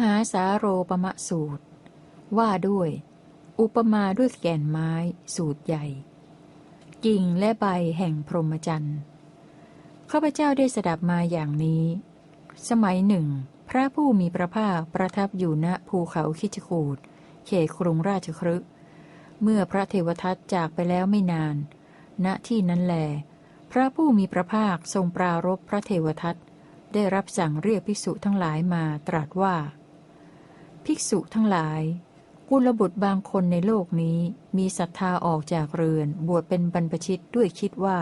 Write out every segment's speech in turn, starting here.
หาสาโรปมะสูตร ว่าด้วย อุปมาด้วยแก่นไม้สูตรใหญ่ กิ่งและใบแห่งพรหมจรรย์ข้าพเจ้าได้สดับมาอย่างนี้ สมัยหนึ่ง พระผู้มีพระภาคประทับอยู่ณภูเขาคิจกูดเขตกรุงราชครึเมื่อพระเทวทัตจากไปแล้วไม่นาน ณที่นั้นแล พระผู้มีพระภาคทรงปรารบพระเทวทัตได้รับสั่งเรียกภิกษุทั้งหลายมาตรัสว่า ภิกษุทั้งหลาย กุลบุตรบางคนในโลกนี้มีศรัทธาออกจากเรือน บวชเป็นบรรพชิตด้วยคิดว่า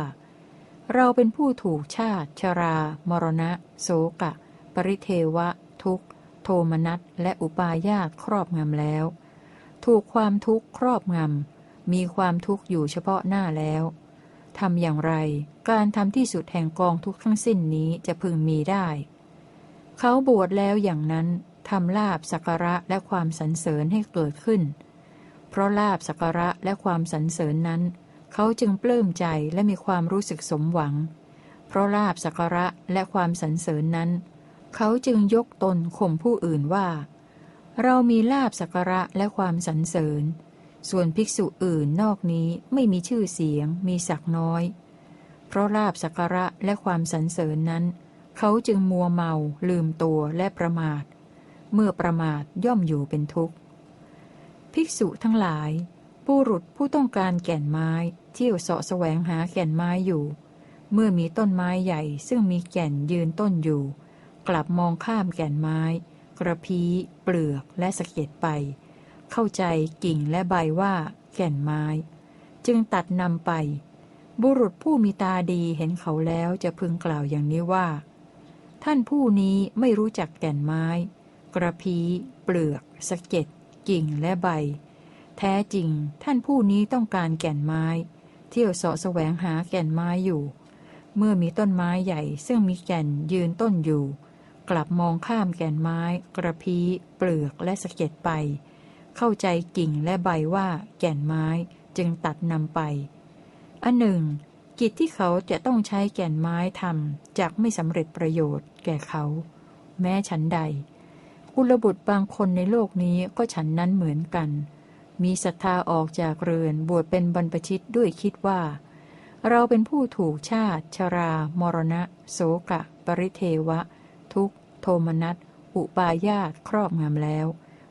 เราเป็นผู้ถูกชาติ ชรา มรณะ โสกะ ปริเทวะ ทุกขโทมนัสและอุปาญาตครอบงำแล้ว ถูกความทุกข์ครอบงำ มีความทุกข์อยู่เฉพาะหน้าแล้วทำอย่างไร การทำที่สุดแห่งกองทุกข์ทั้งสิ้นนี้จะพึงมีได้ เขาบวชแล้วอย่างนั้น ทำลาบสักระและความสรรเสริญให้เกิดขึ้น เพราะลาบสักระและความสรรเสริญนั้น เขาจึงปลื้มใจและมีความรู้สึกสมหวัง เพราะลาบสักระและความสรรเสริญนั้น เขาจึงยกตนข่มผู้อื่นว่า เรามีลาบสักระและความสรรเสริญ ส่วนภิกษุอื่นนอกนี้ไม่มีชื่อเสียง มีศักน้อย เพราะลาบสักระและความสรรเสริญนั้น เขาจึงมัวเมาลืมตัวและประมาท เมื่อประมาทย่อมอยู่เป็นทุกข์ ภิกษุทั้งหลาย ผู้รุษผู้ต้องการแก่นไม้เที่ยวเสาะแสวงหาแก่นไม้อยู่ เมื่อมีต้นไม้ใหญ่ซึ่งมีแก่นยืนต้นอยู่ กลับมองข้ามแก่นไม้ กระพี้ เปลือกและสะเก็ดไป เข้าใจกิ่งและใบว่าแก่นไม้ จึงตัดนำไป บุรุษผู้มีตาดีเห็นเขาแล้วจะพึงกล่าวอย่างนี้ว่า ท่านผู้นี้ไม่รู้จักแก่นไม้ กระพี้ เปลือก สะเก็ด กิ่งและใบ แท้จริงท่านผู้นี้ต้องการแก่นไม้ เที่ยวเสาะแสวงหาแก่นไม้อยู่ เมื่อมีต้นไม้ใหญ่ซึ่งมีแก่นยืนต้นอยู่ กลับมองข้ามแก่นไม้ กระพี้ เปลือกและสะเก็ดไป เข้าใจกิ่งและใบว่าแก่นไม้จึงตัดนำไป อันหนึ่ง กิจที่เขาจะต้องใช้แก่นไม้ทำจากไม่สำเร็จประโยชน์แก่เขา แม้ฉันใด กุลบุตรบางคนในโลกนี้ก็ฉันนั้นเหมือนกัน มีศรัทธาออกจากเรือนบวชเป็นบรรพชิตด้วยคิดว่า เราเป็นผู้ถูกชาติ ชรา มรณะ โสกะ ปริเทวะ ทุกโทมนัส อุปาญาตครอบงำแล้ว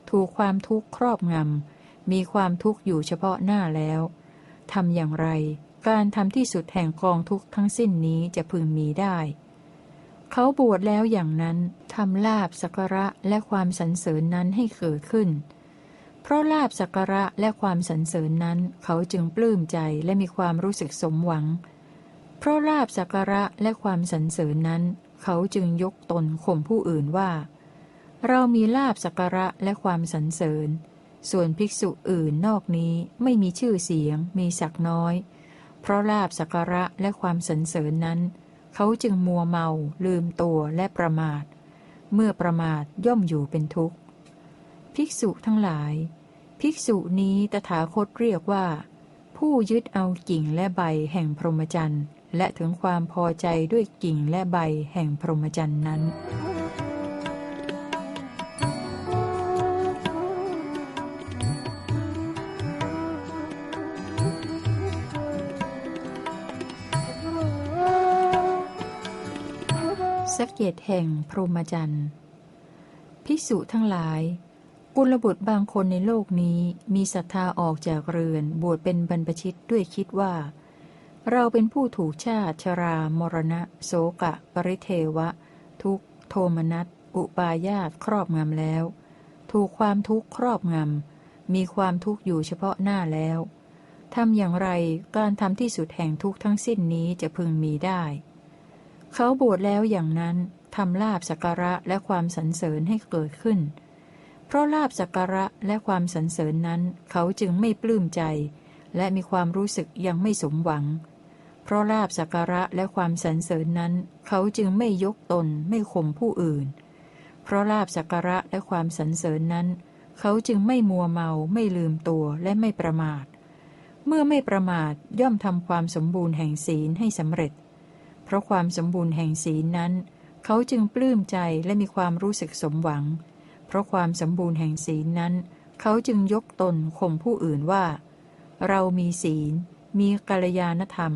ถูกความทุกข์ครอบงำ มีความทุกข์อยู่เฉพาะหน้าแล้วทำอย่างไร การทำที่สุดแห่งกองทุกข์ทั้งสิ้นนี้จะพึงมีได้ เขาบวชแล้วอย่างนั้นทำลาบสักระและความสรรเสริญนั้นให้เกิดขึ้น เพราะลาบสักระและความสรรเสริญนั้น เขาจึงปลื้มใจและมีความรู้สึกสมหวัง เพราะลาบสักระและความสรรเสริญนั้น เขาจึงยกตนข่มผู้อื่นว่า เรามีลาบสักระและความสรรเสริญ ส่วนภิกษุอื่นนอกนี้ไม่มีชื่อเสียง มีศักน้อย เพราะลาบสักระและความสรรเสริญนั้นเเขาจึงมัวเมา ลืมตัวและประมาท เมื่อประมาทย่อมอยู่เป็นทุกข์ ภิกษุทั้งหลาย ภิกษุนี้ตถาคตเรียกว่า ผู้ยึดเอากิ่งและใบแห่งพรหมจรรย์ และถึงความพอใจด้วยกิ่งและใบแห่งพรหมจรรย์นั้น เกตแห่งพรหมจรรย์ภิกษุทั้งหลาย กุลบุตรบางคนในโลกนี้มีศรัทธาออกจากเรือนบวชเป็นบรรพชิตด้วยคิดว่า เราเป็นผู้ถูกชาติชรา มรณะ โสกะ ปริเทวะ ทุกโทมนัสอุปาญาตครอบงำแล้ว ถูกความทุกข์ครอบงำ มีความทุกข์อยู่เฉพาะหน้าแล้วทำอย่างไรการทำที่สุดแห่งทุกทั้งสิ้นนี้จะพึงมีได้ เขาบวชแล้วอย่างนั้นทำลาบสักการะและความสรรเสริญให้เกิดขึ้น เพราะลาบสักการะและความสรรเสริญนั้น เขาจึงไม่ปลื้มใจ และมีความรู้สึกยังไม่สมหวัง เพราะลาบสักการะและความสรรเสริญนั้น เขาจึงไม่ยกตนไม่ข่มผู้อื่น เพราะลาบสักการะและความสรรเสริญนั้น เขาจึงไม่มัวเมาไม่ลืมตัวและไม่ประมาท เมื่อไม่ประมาทย่อมทำความสมบูรณ์แห่งศีลให้สำเร็จ ราะความสมบูรณ์แห่งศีลนั้น เขาจึงปลื้มใจและมีความรู้สึกสมหวังเพเพราะความสมบูรณ์แห่งศีลนั้น เขาจึงยกตนข่มผู้อื่นว่า เรามีศีล มีกัลยาณธรรม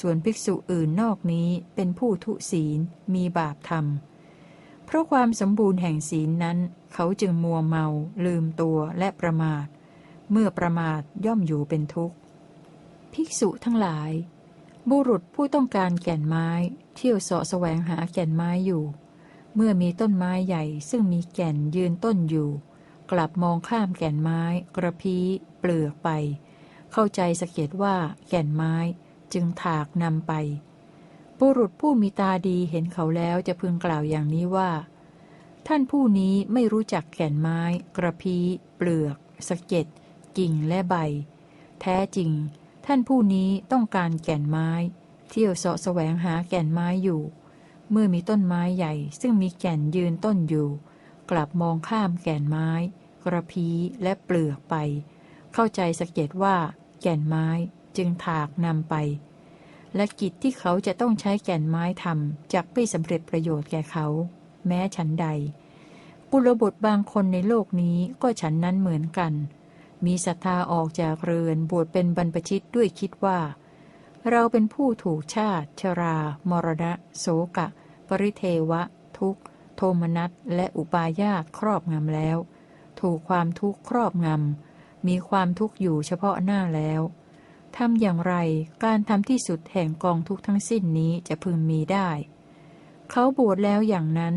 ส่วนภิกษุอื่นนอกนี้เป็นผู้ทุศีล มีบาปธรรม เพราะความสมบูรณ์แห่งศีลนั้น เขาจึงมัวเมา ลืมตัวและประมาท เมื่อประมาทย่อมอยู่เป็นทุกข์ ภิกษุทั้งหลาย บุรุษผู้ต้องการแก่นไม้ เที่ยวเสาะแสวงหาแก่นไม้อยู่ เมื่อมีต้นไม้ใหญ่ซึ่งมีแก่นยืนต้นอยู่ กลับมองข้ามแก่นไม้ กระพี้ เปลือกไป เข้าใจสะเก็ดว่าแก่นไม้จึงถากนำไป บุรุษผู้มีตาดีเห็นเขาแล้วจะพึงกล่าวอย่างนี้ว่า ท่านผู้นี้ไม่รู้จักแก่นไม้ กระพี้ เปลือก สะเก็ดกิ่งและใบ แท้จริง ท่านผู้นี้ต้องการแก่นไม้ เที่ยวเสาะแสวงหาแก่นไม้อยู่ เมื่อมีต้นไม้ใหญ่ ซึ่งมีแก่นยืนต้นอยู่ กลับมองข้ามแก่นไม้ กระพี้และเปลือกไป เข้าใจสะเก็ดว่า แก่นไม้จึงถากนำไป และกิจที่เขาจะต้องใช้แก่นไม้ทำจากไม่สำเร็จประโยชน์แก่เขา แม้ฉันใดกุลบุตรบางคนในโลกนี้ก็ฉันนั้นเหมือนกัน มีศรัทธาออกจากเรือนบวชเป็นบรรพชิตด้วยคิดว่า เราเป็นผู้ถูกชาติ ชรา มรณะ โสกะ ปริเทวะ ทุกข์โทมนัสและอุปาญาตครอบงำแล้ว ถูกความทุกข์ครอบงำ มีความทุกข์อยู่เฉพาะหน้าแล้วทำอย่างไรการทำที่สุดแห่งกองทุกทั้งสิ้นนี้จะพึงมีได้ เขาบวชแล้วอย่างนั้น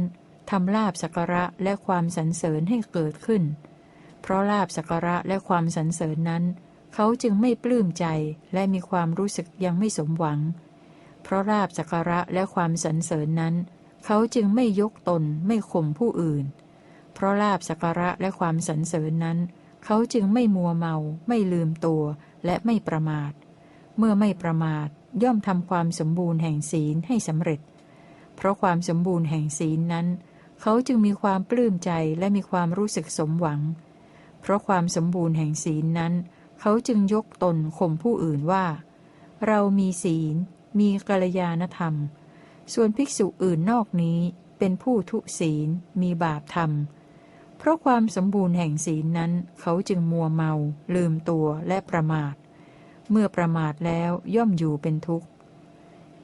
ทำลาบสักระและความสรรเสริญให้เกิดขึ้น เพราะลาบสักระและความสรรเสริญนั้น เขาจึงไม่ปลื้มใจและมีความรู้สึกยังไม่สมหวัง เพราะลาบสักระและความสรรเสริญนั้น เขาจึงไม่ยกตนไม่ข่มผู้อื่น เพราะลาบสักระและความสรรเสริญนั้น เขาจึงไม่มัวเมา ไม่ลืมตัว และไม่ประมาท เมื่อไม่ประมาทย่อมทำความสมบูรณ์แห่งศีลให้สำเร็จ เพราะความสมบูรณ์แห่งศีลนั้น เขาจึงมีความปลื้มใจและมีความรู้สึกสมหวัง เพราะความสมบูรณ์แห่งศีลนั้น เขาจึงยกตนข่มผู้อื่นว่า เรามีศีล มีกัลยาณธรรม ส่วนภิกษุอื่นนอกนี้เป็นผู้ทุศีล มีบาปธรรม เพราะความสมบูรณ์แห่งศีลนั้น เขาจึงมัวเมา ลืมตัวและประมาท เมื่อประมาทแล้วย่อมอยู่เป็นทุกข์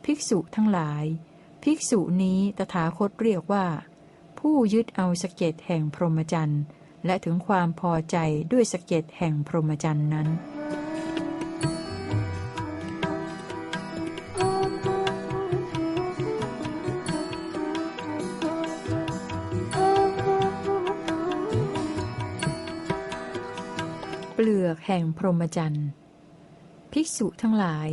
ภิกษุทั้งหลาย ภิกษุนี้ตถาคตเรียกว่า ผู้ยึดเอาสเก็ดแห่งพรหมจรรย์ และถึงความพอใจด้วยสเก็ดแห่งพรหมจรรย์นั้น เปลือกแห่งพรหมจรรย์ ภิกษุทั้งหลาย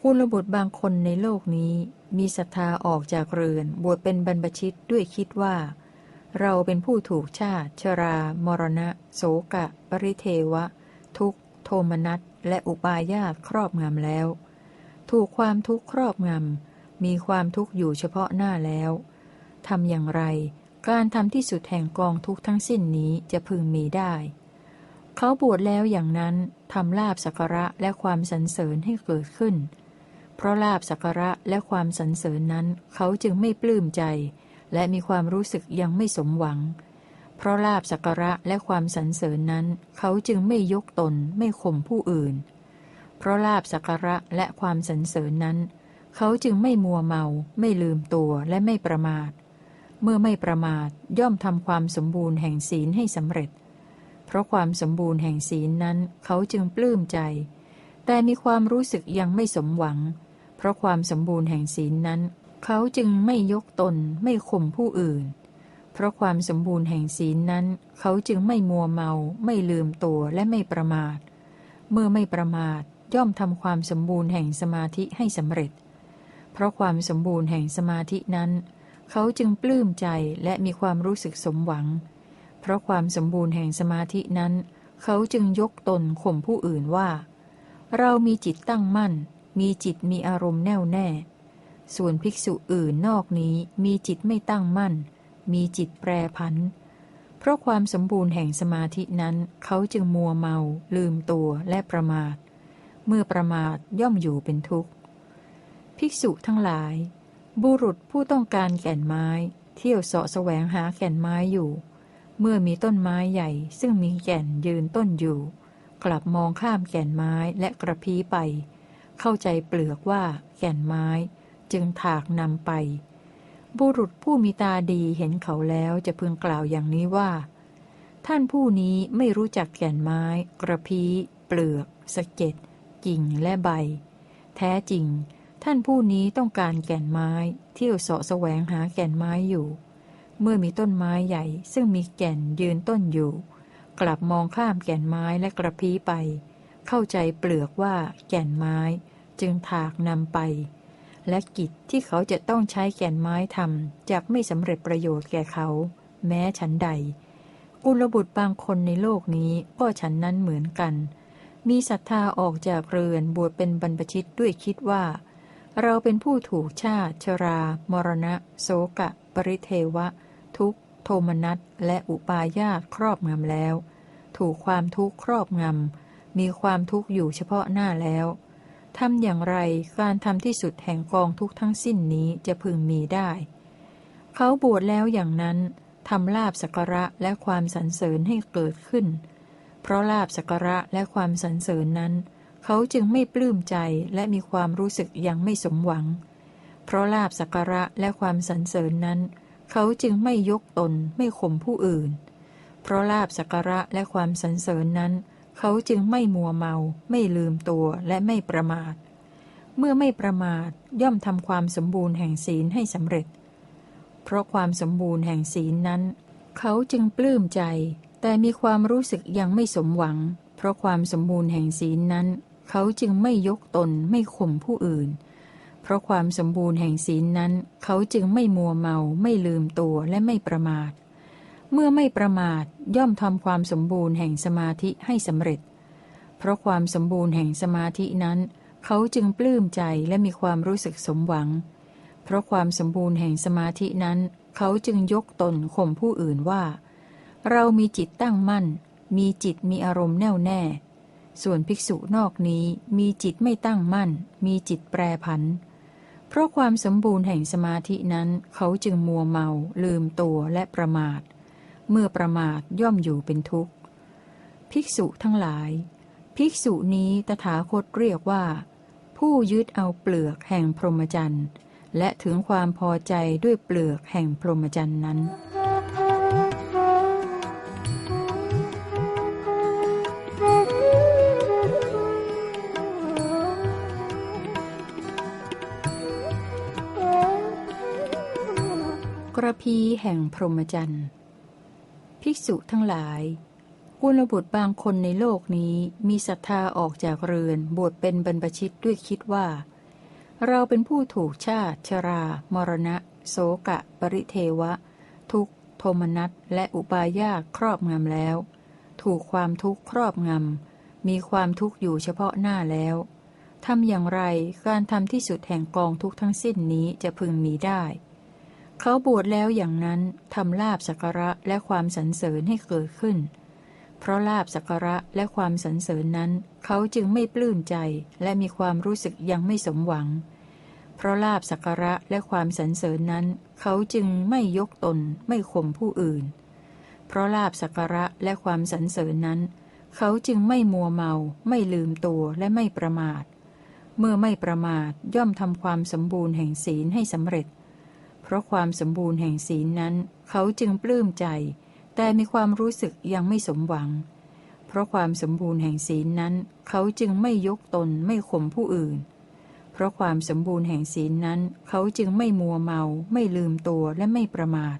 กุลบุตรบางคนในโลกนี้มีศรัทธาออกจากเรือน บวชเป็นบรรพชิตด้วยคิดว่า เราเป็นผู้ถูกชาติ ชรา มรณะ โสกะ ปริเทวะ ทุกโทมนัส และอุปาญาตครอบงำแล้ว ถูกความทุกข์ครอบงำ มีความทุกข์อยู่เฉพาะหน้าแล้ว ทำอย่างไร การทำที่สุดแห่งกองทุกข์ทั้งสิ้นนี้จะพึงมีได้ เขาบวชแล้วอย่างนั้น ทำลาบสักระและความสรรเสริญให้เกิดขึ้น เพราะลาบสักระและความสรรเสริญนั้น เขาจึงไม่ปลื้มใจ และมีความรู้สึกยังไม่สมหวัง เพราะลาบสักระและความสรรเสริญนั้น เขาจึงไม่ยกตนไม่ข่มผู้อื่น เพราะลาบสักระและความสรรเสริญนั้น เขาจึงไม่มัวเมา ไม่ลืมตัวและไม่ประมาท เมื่อไม่ประมาทย่อมทำความสมบูรณ์แห่งศีลให้สำเร็จ เพราะความสมบูรณ์แห่งศีลนั้น เขาจึงปลื้มใจ แต่มีความรู้สึกยังไม่สมหวัง เพราะความสมบูรณ์แห่งศีลนั้น เขาจึงไม่ยกตนไม่ข่มผู้อื่น เพราะความสมบูรณ์แห่งศีลนั้น เขาจึงไม่มัวเมา ไม่ลืมตัวและไม่ประมาท เมื่อไม่ประมาทย่อมทำความสมบูรณ์แห่งสมาธิให้สำเร็จ เพราะความสมบูรณ์แห่งสมาธินั้น เขาจึงปลื้มใจและมีความรู้สึกสมหวัง เพราะความสมบูรณ์แห่งสมาธินั้น เขาจึงยกตนข่มผู้อื่นว่า เรามีจิตตั้งมั่น มีจิตมีอารมณ์แน่วแน่ ส่วนภิกษุอื่นนอกนี้มีจิตไม่ตั้งมั่น มีจิตแปรพัน เพราะความสมบูรณ์แห่งสมาธินั้นเขาจึงมัวเมา ลืมตัวและประมาท เมื่อประมาทย่อมอยู่เป็นทุกข์ ภิกษุทั้งหลาย บุรุษผู้ต้องการแก่นไม้ เที่ยวเสาะแสวงหาแก่นไม้อยู่ เมื่อมีต้นไม้ใหญ่ ซึ่งมีแก่นยืนต้นอยู่ กลับมองข้ามแก่นไม้และกระพี้ไป เข้าใจเปลือกว่าแก่นไม้ จึงถากนำไป บุรุษผู้มีตาดีเห็นเขาแล้วจะพึงกล่าวอย่างนี้ว่า ท่านผู้นี้ไม่รู้จักแก่นไม้ กระพี้ เปลือก สะเก็ดกิ่งและใบ แท้จริง ท่านผู้นี้ต้องการแก่นไม้ เที่ยวเสาะแสวงหาแก่นไม้อยู่ เมื่อมีต้นไม้ใหญ่ ซึ่งมีแก่นยืนต้นอยู่ กลับมองข้ามแก่นไม้และกระพี้ไป เข้าใจเปลือกว่าแก่นไม้ จึงถากนำไป และกิจที่เขาจะต้องใช้แก่นไม้ทำจากไม่สำเร็จประโยชน์แก่เขา แม้ฉันใด กุลบุตรบางคนในโลกนี้ก็ฉันนั้นเหมือนกัน มีศรัทธาออกจากเรือนบวชเป็นบรรพชิตด้วยคิดว่า เราเป็นผู้ถูกชาติ ชรา มรณะโสกะ ปริเทวะ ทุกโทมนัสและอุปาญาตครอบงำแล้ว ถูกความทุกข์ครอบงำมีความทุกข์อยู่เฉพาะหน้าแล้ว ทำอย่างไรการทำที่สุดแห่งกองทุกทั้งสิ้นนี้จะพึงมีได้ เขาบวชแล้วอย่างนั้นทำลาบสักระและความสรรเสริญให้เกิดขึ้น เพราะลาบสักระและความสรรเสริญนั้น เขาจึงไม่ปลื้มใจและมีความรู้สึกยังไม่สมหวัง เพราะลาบสักระและความสรรเสริญนั้น เขาจึงไม่ยกตนไม่ข่มผู้อื่น เพราะลาบสักระและความสรรเสริญนั้น เขาจึงไม่มัวเมา ไม่ลืมตัวและไม่ประมาท เมื่อไม่ประมาทย่อมทำความสมบูรณ์แห่งศีลให้สำเร็จ เพราะความสมบูรณ์แห่งศีลนั้น เขาจึงปลื้มใจ แต่มีความรู้สึกยังไม่สมหวัง เพราะความสมบูรณ์แห่งศีลนั้น เขาจึงไม่ยกตนไม่ข่มผู้อื่น เพราะความสมบูรณ์แห่งศีลนั้น เขาจึงไม่มัวเมา ไม่ลืมตัวและไม่ประมาท เมื่อไม่ประมาทย่อมทำความสมบูรณ์แห่งสมาธิให้สำเร็จ เพราะความสมบูรณ์แห่งสมาธินั้น เขาจึงปลื้มใจและมีความรู้สึกสมหวัง เพราะความสมบูรณ์แห่งสมาธินั้น เขาจึงยกตนข่มผู้อื่นว่า เรามีจิตตั้งมั่น มีจิตมีอารมณ์แน่วแน่ ส่วนภิกษุนอกนี้มีจิตไม่ตั้งมั่น มีจิตแปรผัน เพราะความสมบูรณ์แห่งสมาธินั้น เขาจึงมัวเมา ลืมตัวและประมาท เมื่อประมาทย่อมอยู่เป็นทุกข์ ภิกษุทั้งหลาย ภิกษุนี้ตถาคตเรียกว่า ผู้ยึดเอาเปลือกแห่งพรหมจรรย์และถึงความพอใจด้วยเปลือกแห่งพรหมจรรย์นั้น กระพีแห่งพรหมจรรย์ ภิกษุทั้งหลายกุลบุตรบางคนในโลกนี้มีศรัทธาออกจากเรือนบวชเป็นบรรพชิตด้วยคิดว่า เราเป็นผู้ถูกชาติ ชรา มรณะ โสกะ ปริเทวะ ทุกโทมนัสและอุปาญาครอบงำแล้ว ถูกความทุกข์ครอบงำ มีความทุกข์อยู่เฉพาะหน้าแล้วทำอย่างไรการทำที่สุดแห่งกองทุกทั้งสิ้นนี้จะพึงมีได้ เขาบวชแล้วอย่างนั้นทำลาบสักระและความสรรเสริญให้เกิดขึ้น เพราะลาบสักระและความสรรเสริญนั้น เขาจึงไม่ปลื้มใจและมีความรู้สึกยังไม่สมหวัง เพราะลาบสักระและความสรรเสริญนั้น เขาจึงไม่ยกตนไม่ข่มผู้อื่น เพราะลาบสักระและความสรรเสริญนั้น เขาจึงไม่มัวเมา ไม่ลืมตัวและไม่ประมาท เมื่อไม่ประมาทย่อมทำความสมบูรณ์แห่งศีลให้สำเร็จ ราะความสมบูรณ์แห่งศีลนั้น เขาจึงปลื้มใจ แต่มีความรู้สึกยังไม่สมหวัง เพราะความสมบูรณ์แห่งศีลนั้น เขาจึงไม่ยกตนไม่ข่มผู้อื่น เพราะความสมบูรณ์แห่งศีลนั้น เขาจึงไม่มัวเมา ไม่ลืมตัวและไม่ประมาท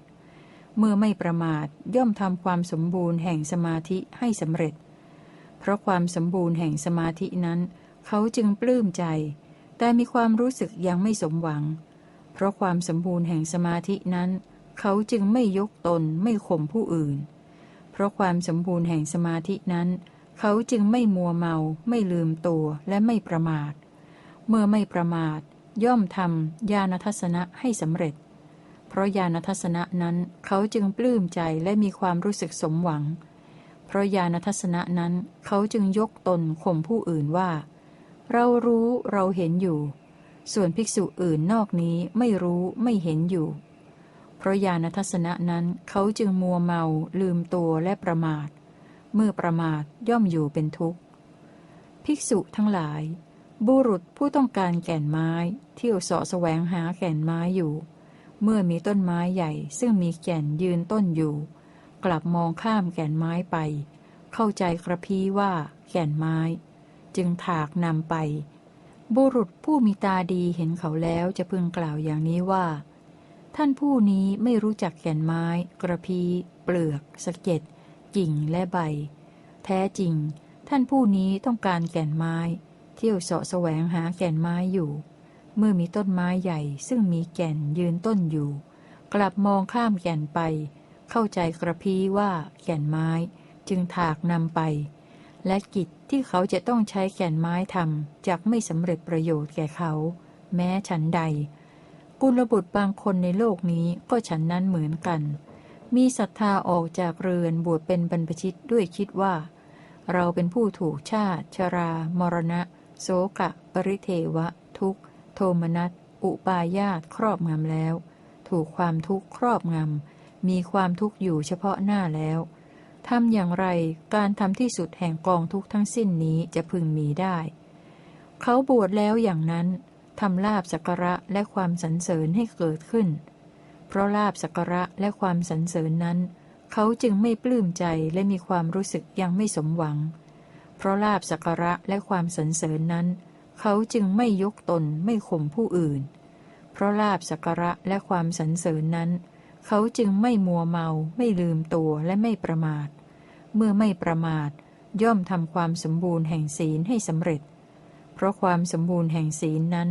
เมื่อไม่ประมาทย่อมทำความสมบูรณ์แห่งสมาธิให้สำเร็จ เพราะความสมบูรณ์แห่งสมาธินั้น เขาจึงปลื้มใจ แต่มีความรู้สึกยังไม่สมหวังเพราะความสมบูรณ์แห่งสมาธินั้น เขาจึงไม่ยกตนไม่ข่มผู้อื่น เพราะความสมบูรณ์แห่งสมาธินั้น เขาจึงไม่มัวเมา ไม่ลืมตัวและไม่ประมาท เมื่อไม่ประมาท ย่อมทำญาณทัศนะให้สำเร็จ เพราะญาณทัศนะนั้นเขาจึงปลื้มใจและมีความรู้สึกสมหวัง เพราะญาณทัศนะนั้นเขาจึงยกตนข่มผู้อื่นว่า เรารู้เราเห็นอยู่ ส่วนภิกษุอื่นนอกนี้ไม่รู้ไม่เห็นอยู่ เพราะญาณทัศนะนั้นเขาจึงมัวเมาลืมตัวและประมาท เมื่อประมาทย่อมอยู่เป็นทุกข์ ภิกษุทั้งหลาย บุรุษผู้ต้องการแก่นไม้เที่ยวเสาะแสวงหาแก่นไม้อยู่ เมื่อมีต้นไม้ใหญ่ซึ่งมีแก่นยืนต้นอยู่ กลับมองข้ามแก่นไม้ไป เข้าใจกระพี้ว่าแก่นไม้ จึงถากนำไป บุรุษผู้มีตาดีเห็นเขาแล้วจะพึงกล่าวอย่างนี้ว่า ท่านผู้นี้ไม่รู้จักแก่นไม้ กระพี เปลือก สะเก็ดกิ่งและใบ แท้จริง ท่านผู้นี้ต้องการแก่นไม้ เที่ยวเสาะแสวงหาแก่นไม้อยู่ เมื่อมีต้นไม้ใหญ่ซึ่งมีแก่นยืนต้นอยู่ กลับมองข้ามแก่นไป เข้าใจกระพี้ว่าแก่นไม้ จึงถากนำไป และกิจ ที่เขาจะต้องใช้แก่นไม้ทำจากไม่สำเร็จประโยชน์แก่เขา แม้ฉันใด กุลบุตรบางคนในโลกนี้ก็ฉันนั้นเหมือนกัน มีศรัทธาออกจากเรือนบวชเป็นบรรพชิตด้วยคิดว่า เราเป็นผู้ถูกชาติ ชรา มรณะ โสกะ ปริเทวะ ทุกขโทมนัสอุปาญาตครอบงำแล้ว ถูกความทุกข์ครอบงำมีความทุกข์อยู่เฉพาะหน้าแล้ว ทำอย่างไรการทำที่สุดแห่งกองทุกทั้งสิ้นนี้จะพึงมีได้ เขาบวชแล้วอย่างนั้นทำลาบสักระและความสรรเสริญให้เกิดขึ้น เพราะลาบสักระและความสรรเสริญนั้น เขาจึงไม่ปลื้มใจและมีความรู้สึกยังไม่สมหวัง เพราะลาบสักระและความสรรเสริญนั้น เขาจึงไม่ยกตนไม่ข่มผู้อื่น เพราะลาบสักระและความสรรเสริญนั้นเเขาจึงไม่มัวเมาไม่ลืมตัวและไม่ประมาท เมื่อไม่ประมาท ย่อมทำความสมบูรณ์แห่งศีลให้สำเร็จ เพราะความสมบูรณ์แห่งศีลนั้น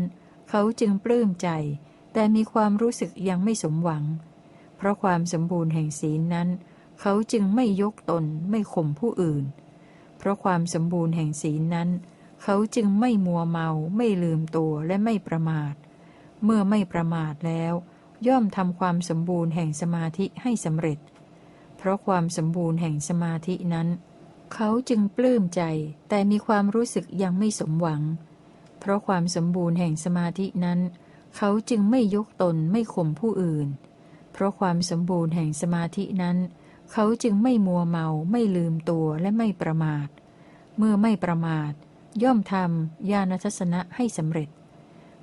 เขาจึงปลื้มใจ แต่มีความรู้สึกยังไม่สมหวัง เพราะความสมบูรณ์แห่งศีลนั้น เขาจึงไม่ยกตนไม่ข่มผู้อื่น เพราะความสมบูรณ์แห่งศีลนั้น เขาจึงไม่มัวเมาไม่ลืมตัวและไม่ประมาท เมื่อไม่ประมาทแล้ว ย่อมทำความสมบูรณ์แห่งสมาธิให้สำเร็จ เพราะความสมบูรณ์แห่งสมาธินั้น เขาจึงปลื้มใจแต่มีความรู้สึกยังไม่สมหวัง เพราะความสมบูรณ์แห่งสมาธินั้น เขาจึงไม่ยกตนไม่ข่มผู้อื่น เพราะความสมบูรณ์แห่งสมาธินั้น เขาจึงไม่มัวเมาไม่ลืมตัวและไม่ประมาท เมื่อไม่ประมาท ย่อมทำญาณทัศนะให้สำเร็จ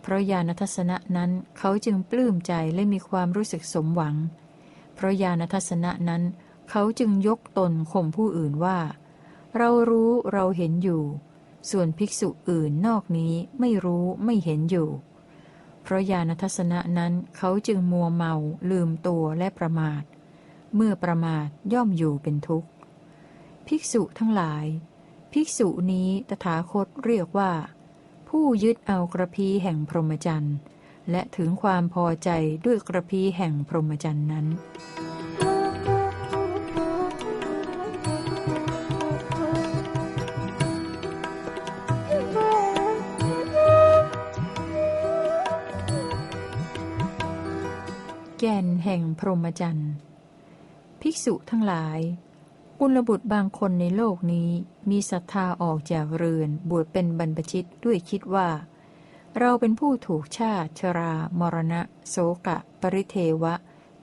ราะญาณทัศนะนั้นเขาจึงปลื้มใจและมีความรู้สึกสมหวัง เพราะญาณทัศนะนั้น เขาจึงยกตนข่มผู้อื่นว่า เรารู้เราเห็นอยู่ ส่วนภิกษุอื่นนอกนี้ไม่รู้ไม่เห็นอยู่ เพราะญาณทัศนะนั้นเขาจึงมัวเมา ลืมตัวและประมาท เมื่อประมาทย่อมอยู่เป็นทุกข์ ภิกษุทั้งหลาย ภิกษุนี้ตถาคตเรียกว่า ผู้ยึดเอากระพีแห่งพรหมจรรย์ และถึงความพอใจด้วยกระพีแห่งพรหมจรรย์นั้นแก่นแห่งพรหมจรรย์ ภิกษุทั้งหลาย กุลบุตรบางคนในโลกนี้มีศรัทธาออกจากเรือนบวชเป็นบรรพชิตด้วยคิดว่า เราเป็นผู้ถูกชาติชรา มรณะโสกะ ปริเทวะ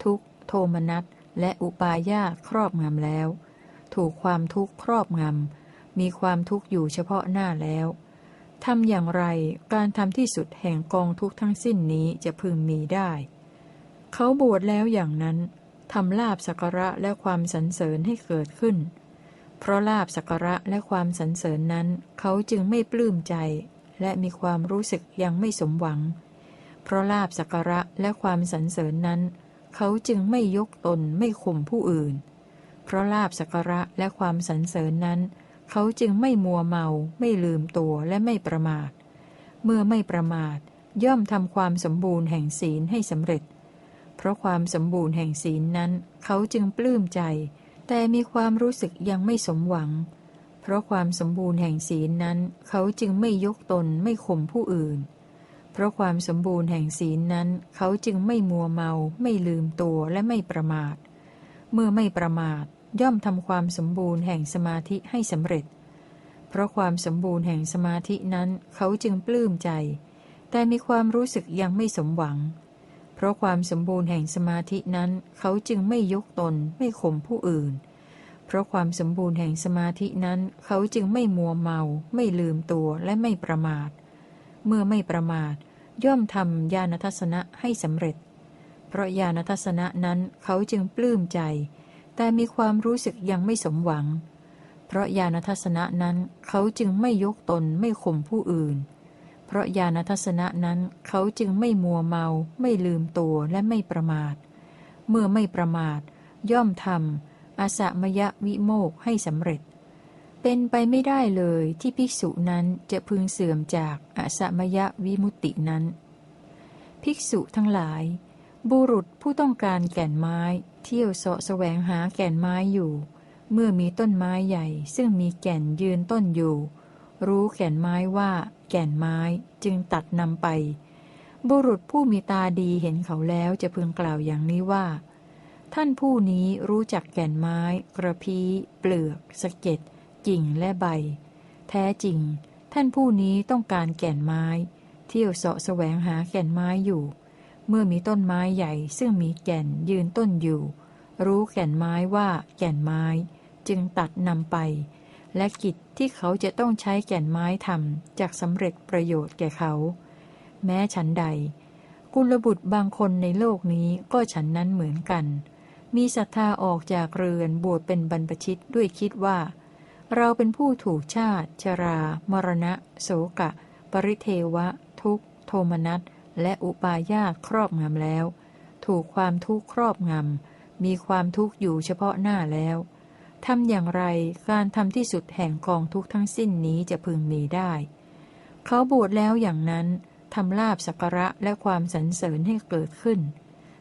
ทุกโทมนัสและอุปาญาครอบงำแล้ว ถูกความทุกข์ครอบงำ มีความทุกข์อยู่เฉพาะหน้าแล้วทำอย่างไรการทำที่สุดแห่งกองทุกข์ทั้งสิ้นนี้จะพึงมีได้ เขาบวชแล้วอย่างนั้น ทำลาบสักระและความสรรเสริญให้เกิดขึ้น เพราะลาบสักระและความสรรเสริญนั้น เขาจึงไม่ปลื้มใจ และมีความรู้สึกยังไม่สมหวัง เพราะลาบสักระและความสรรเสริญนั้น เขาจึงไม่ยกตนไม่ข่มผู้อื่น เพราะลาบสักระและความสรรเสริญนั้น เขาจึงไม่มัวเมา ไม่ลืมตัวและไม่ประมาท เมื่อไม่ประมาท ย่อมทำความสมบูรณ์แห่งศีลให้สำเร็จ เพราะความสมบูรณ์แห่งศีลนั้น เขาจึงปลื้มใจ แต่มีความรู้สึกยังไม่สมหวัง เพราะความสมบูรณ์แห่งศีลนั้น เขาจึงไม่ยกตนไม่ข่มผู้อื่น เพราะความสมบูรณ์แห่งศีลนั้น เขาจึงไม่มัวเมา ไม่ลืมตัวและไม่ประมาท เมื่อไม่ประมาทย่อมทำความสมบูรณ์แห่งสมาธิให้สำเร็จ เพราะความสมบูรณ์แห่งสมาธินั้น เขาจึงปลื้มใจ แต่มีความรู้สึกยังไม่สมหวัง เพราะความสมบูรณ์แห่งสมาธินั้น เขาจึงไม่ยกตนไม่ข่มผู้อื่น เพราะความสมบูรณ์แห่งสมาธินั้น เขาจึงไม่มัวเมา ไม่ลืมตัวและไม่ประมาท เมื่อไม่ประมาท ย่อมทำญาณทัศนะให้สำเร็จ เพราะญาณทัศนะนั้นเขาจึงปลื้มใจ แต่มีความรู้สึกยังไม่สมหวัง เพราะญาณทัศนะนั้นเขาจึงไม่ยกตนไม่ข่มผู้อื่น เพราะญาณทัศนะนั้นเขาจึงไม่มัวเมา ไม่ลืมตัวและไม่ประมาท เมื่อไม่ประมาท ย่อมทำอาสมยะวิโมกให้สำเร็จ เป็นไปไม่ได้เลยที่ภิกษุนั้นจะพึงเสื่อมจากอาสมยะวิมุตตินั้น ภิกษุทั้งหลาย บุรุษผู้ต้องการแก่นไม้ เที่ยวเสาะแสวงหาแก่นไม้อยู่ เมื่อมีต้นไม้ใหญ่ซึ่งมีแก่นยืนต้นอยู่ รู้แก่นไม้ว่า แก่นไม้จึงตัดนำไป บุรุษผู้มีตาดีเห็นเขาแล้วจะพึงกล่าวอย่างนี้ว่า ท่านผู้นี้รู้จักแก่นไม้ กระพี้ เปลือก สะเก็ดกิ่งและใบ แท้จริง ท่านผู้นี้ต้องการแก่นไม้ เที่ยวเสาะแสวงหาแก่นไม้อยู่ เมื่อมีต้นไม้ใหญ่ซึ่งมีแก่นยืนต้นอยู่ รู้แก่นไม้ว่า แก่นไม้ จึงตัดนำไป และกิจที่เขาจะต้องใช้แก่นไม้ทำจากสำเร็จประโยชน์แก่เขา แม้ฉันใด กุลบุตรบางคนในโลกนี้ก็ฉันนั้นเหมือนกัน มีศรัทธาออกจากเรือนบวชเป็นบรรพชิตด้วยคิดว่า เราเป็นผู้ถูกชาติ ชรา มรณะ โสกะ ปริเทวะ ทุกโทมนัสและอุปาญาตครอบงำแล้ว ถูกความทุกข์ครอบงำมีความทุกข์อยู่เฉพาะหน้าแล้ว ทำอย่างไรการทำที่สุดแห่งกองทุกทั้งสิ้นนี้จะพึงมีได้ เขาบวชแล้วอย่างนั้นทำลาบสักระและความสรรเสริญให้เกิดขึ้น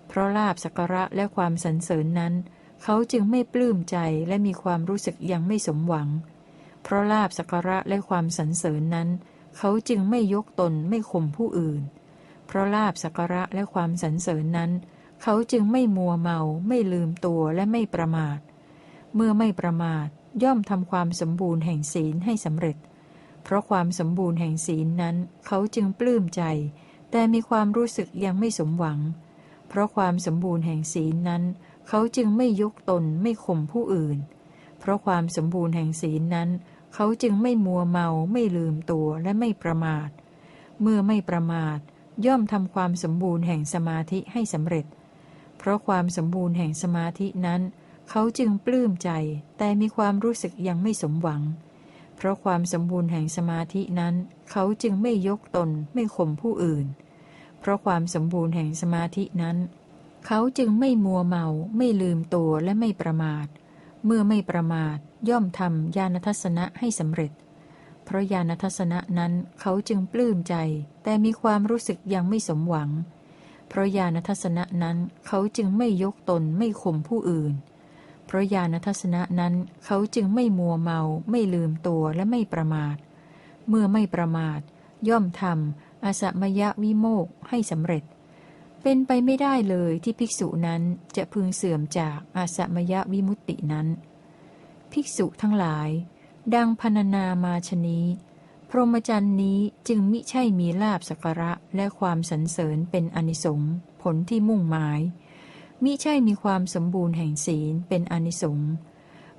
เพราะลาบสักระและความสรรเสริญนั้น เขาจึงไม่ปลื้มใจและมีความรู้สึกยังไม่สมหวัง เพราะลาบสักระและความสรรเสริญนั้น เขาจึงไม่ยกตนไม่ข่มผู้อื่น เพราะลาบสักระและความสรรเสริญนั้น เขาจึงไม่มัวเมาไม่ลืมตัวและไม่ประมาทเเมื่อไม่ประมาทย่อมทำความสมบูรณ์แห่งศีลให้สำเร็จ เพราะความสมบูรณ์แห่งศีลนั้นเขาจึงปลื้มใจ แต่มีความรู้สึกยังไม่สมหวัง เพราะความสมบูรณ์แห่งศีลนั้น เขาจึงไม่ยกตนไม่ข่มผู้อื่น เพราะความสมบูรณ์แห่งศีลนั้น เขาจึงไม่มัวเมาไม่ลืมตัวและไม่ประมาท เมื่อไม่ประมาท ย่อมทำความสมบูรณ์แห่งสมาธิให้สำเร็จ เพราะความสมบูรณ์แห่งสมาธินั้นเเขาจึงปลื้มใจแต่มีความรู้สึกยังไม่สมหวัง เพราะความสมบูรณ์แห่งสมาธินั้น เขาจึงไม่ยกตนไม่ข่มผู้อื่น เพราะความสมบูรณ์แห่งสมาธินั้น เขาจึงไม่มัวเมา ไม่ลืมตัวและไม่ประมาท เมื่อไม่ประมาทย่อมทำญาณทัศนะให้สำเร็จ เพราะญาณทัศนะนั้นเขาจึงปลื้มใจ แต่มีความรู้สึกยังไม่สมหวัง เพราะญาณทัศนะนั้นเขาจึงไม่ยกตนไม่ข่มผู้อื่น เพราะญาณทัศนะนั้นเขาจึงไม่มัวเมา ไม่ลืมตัวและไม่ประมาท เมื่อไม่ประมาท ย่อมทำอสมยะวิโมกให้สำเร็จ เป็นไปไม่ได้เลยที่ภิกษุนั้นจะพึงเสื่อมจากอาสมยะวิมุตตินั้น ภิกษุทั้งหลาย ดังพรรณนามาชนี้ พรหมจรรย์นี้จึงมิใช่มีลาบสักระและความสรรเสริญเป็นอนิสงผลที่มุ่งหมาย มิใช่มีความสมบูรณ์แห่งศีลเป็นอนิสงส์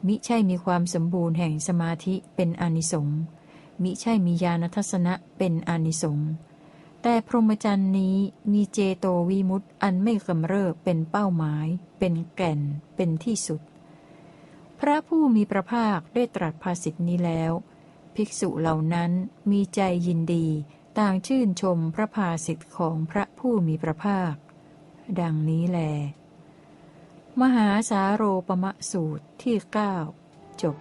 มิใช่มีความสมบูรณ์แห่งสมาธิเป็นอนิสงส์มิใช่มีญาณทัศนะเป็นอนิสงส์แต่พรหมจรรย์นี้มีเจโตวิมุตต์อันไม่กำเริบเป็นเป้าหมาย เป็นแก่น เป็นที่สุด พระผู้มีพระภาคได้ตรัสภาสิทธินี้แล้ว ภิกษุเหล่านั้นมีใจยินดี ต่างชื่นชมพระภาสิทธิของพระผู้มีพระภาค ดังนี้แล มหาสาโรปมะสูตรที่เก้าจบ